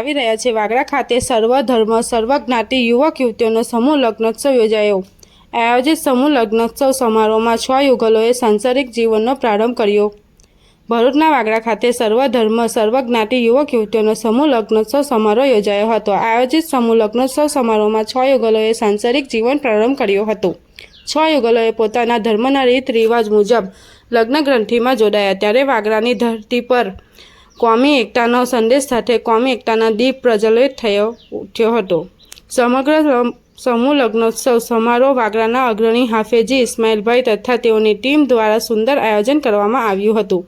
આવી રહ્યા છે. વાગરા ખાતે સર્વ ધર્મ, સર્વ જ્ઞાતિ યુવક યુવતીઓનો સમૂહ લગ્નોત્સવ યોજાયો. આયોજિત સમૂહ લગ્નોત્સવ સમારોહમાં છ યુગલોએ સાંસારિક જીવનનો પ્રારંભ કર્યો. ભરૂચના વાગડા ખાતે સર્વ ધર્મ, સર્વ જ્ઞાતિ યુવક યુવતીઓનો સમૂહ લગ્નોત્સવ સમારોહ યોજાયો હતો. આયોજિત સમૂહ લગ્નોત્સવ સમારોહમાં છ યુગલોએ સાંસારિક જીવન પ્રારંભ કર્યો હતો. છ યુગલોએ પોતાના ધર્મના રીત રિવાજ મુજબ લગ્ન ગ્રંથિમાં જોડાયા. ત્યારે વાગરાની ધરતી પર કોમી એકતાનો સંદેશ સાથે કોમી એકતાના દીપ પ્રજ્વલિત થયો, ઉઠ્યો હતો. સમગ્ર સમ- સમૂહ લગ્નોત્સવ સમારોહ વાગરાના અગ્રણી હાફેજી ઇસ્માઇલભાઈ તથા તેઓની ટીમ દ્વારા સુંદર આયોજન કરવામાં આવ્યું હતું.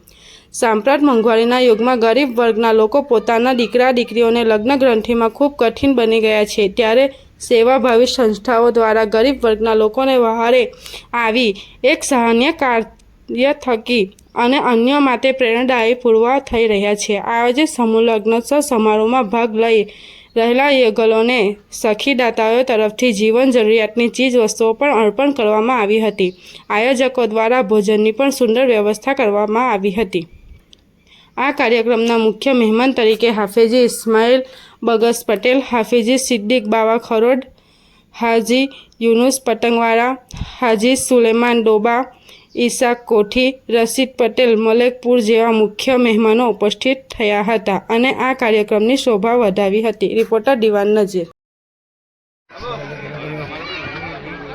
સાંપ્રત મોંઘવારીના યુગમાં ગરીબ વર્ગના લોકો પોતાના દીકરા, દીકરીઓને લગ્ન ગ્રંથિમાં ખૂબ કઠિન બની ગયા છે. ત્યારે સેવાભાવી સંસ્થાઓ દ્વારા ગરીબ વર્ગના લોકોને વહારે આવી એક સહાન્ય કાર્ય થકી અને અન્ય માટે પ્રેરણાદાયી પૂરવા થઈ રહ્યા છે. આયોજિત સમૂહ લગ્નોત્સવ સમારોહમાં ભાગ લઈ રહેલા યુગલોને સખીદાતાઓ તરફથી જીવન જરૂરિયાતની ચીજ વસ્તુઓ પણ અર્પણ કરવામાં આવી હતી. આયોજકો દ્વારા ભોજનની પણ સુંદર વ્યવસ્થા કરવામાં આવી હતી. આ કાર્યક્રમના મુખ્ય મહેમાન તરીકે હાફેજી ઇસ્માઇલ બગસ પટેલ હાફેજી સિદ્દીક બાવા ખરોડ, હાજી યુનુસ પતંગવાળા, હાજી સુલેમાન ડોબા ઈસાક કોઠી રશીદ પટેલ, મલેકપુર જેવા મુખ્ય મહેમાનો ઉપસ્થિત થયા હતા અને આ કાર્યક્રમની શોભા વધાવી હતી. રિપોર્ટર દિવાન નજીર.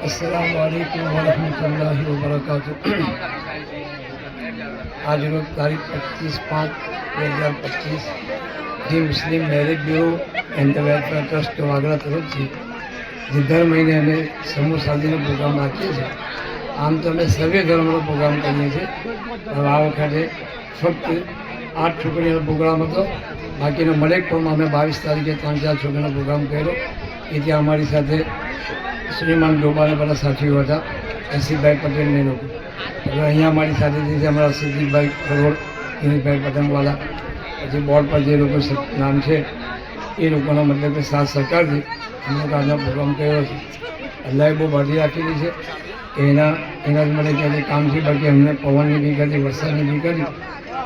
અસલામ વાલેકુમ વરહમતુલ્લાહિ વબરકાતુ આજ રોજ તારીખ પચીસ પાંચ બે હજાર પચીસ, જે Muslim marriage bureau and welfare trust Vagda તરફથી જે દર મહિને અમે સમૂહ સાધીનો પ્રોગ્રામ રાખીએ છીએ. આમ તો અમે સર્વે ધર્મનો પ્રોગ્રામ કરીએ છીએ. હવે આ વખતે ફક્ત આઠ છોકરીઓનો પ્રોગ્રામ હતો. બાકીનો મલેકપુરમાં અમે બાવીસ તારીખે ત્રણ ચાર છોકરીનો પ્રોગ્રામ કર્યો. એ ત્યાં અમારી સાથે શ્રીમાન ડોબાને બધા સાથીઓ હતા રસીદભાઈ પટેલને લોકો. અહીંયા અમારી સાથે જે છે અમારા સિદ્ધિભાઈ કરોડ દિનેશભાઈ પતંગવાલા પછી બોર્ડ પર જે લોકો નામ છે, એ લોકોનો મતલબ કે સાથ સહકારથી અમે આજનો પ્રોગ્રામ કર્યો છે. અલ્લાહે બહુ બાટી રાખેલી છે. એના એના જ મને ક્યાંથી થયું બાકી અમને પવનની બી કરી વરસાદની બી કરી.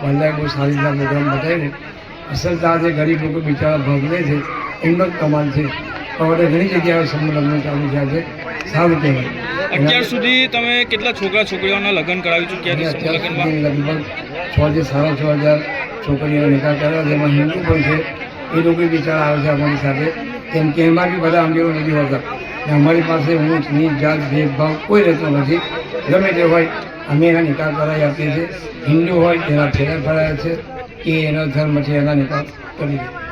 બધાએ બહુ સારી રીતના પ્રોગ્રામ બતાવીને અસલ તો જે ગરીબ લોકો બિચારા ભોગ લે છે એમનો જ કમાલ છે. હવે ઘણી જગ્યાએ સમૂહ લગ્ન ચાલુ થયા છે. સારું કહેવાય. અત્યાર સુધી તમે કેટલા છોકરા છોકરીઓના લગ્ન કરાવી ચૂક્યા છે લગભગ છ જે સાડા છ હજાર છોકરીઓ નિકાલ કર્યા જેમાં હિન્દુ પણ છે. એ લોકો બિચારા આવે છે અમારી સાથે. કેમ કે એમાં બી બધા અમીરો નથી હોતા. અમારી પાસે ઊંચ નીચ જાત, ભેદભાવ કોઈ રહેતો નથી. ગમે તે હોય, અમે એના નિકાલ કરાવી આપીએ છીએ. હિન્દુ હોય એના ફેરા ફરાયા છે કે એનો ધર્મ છે એના નિકાલ કરી દે.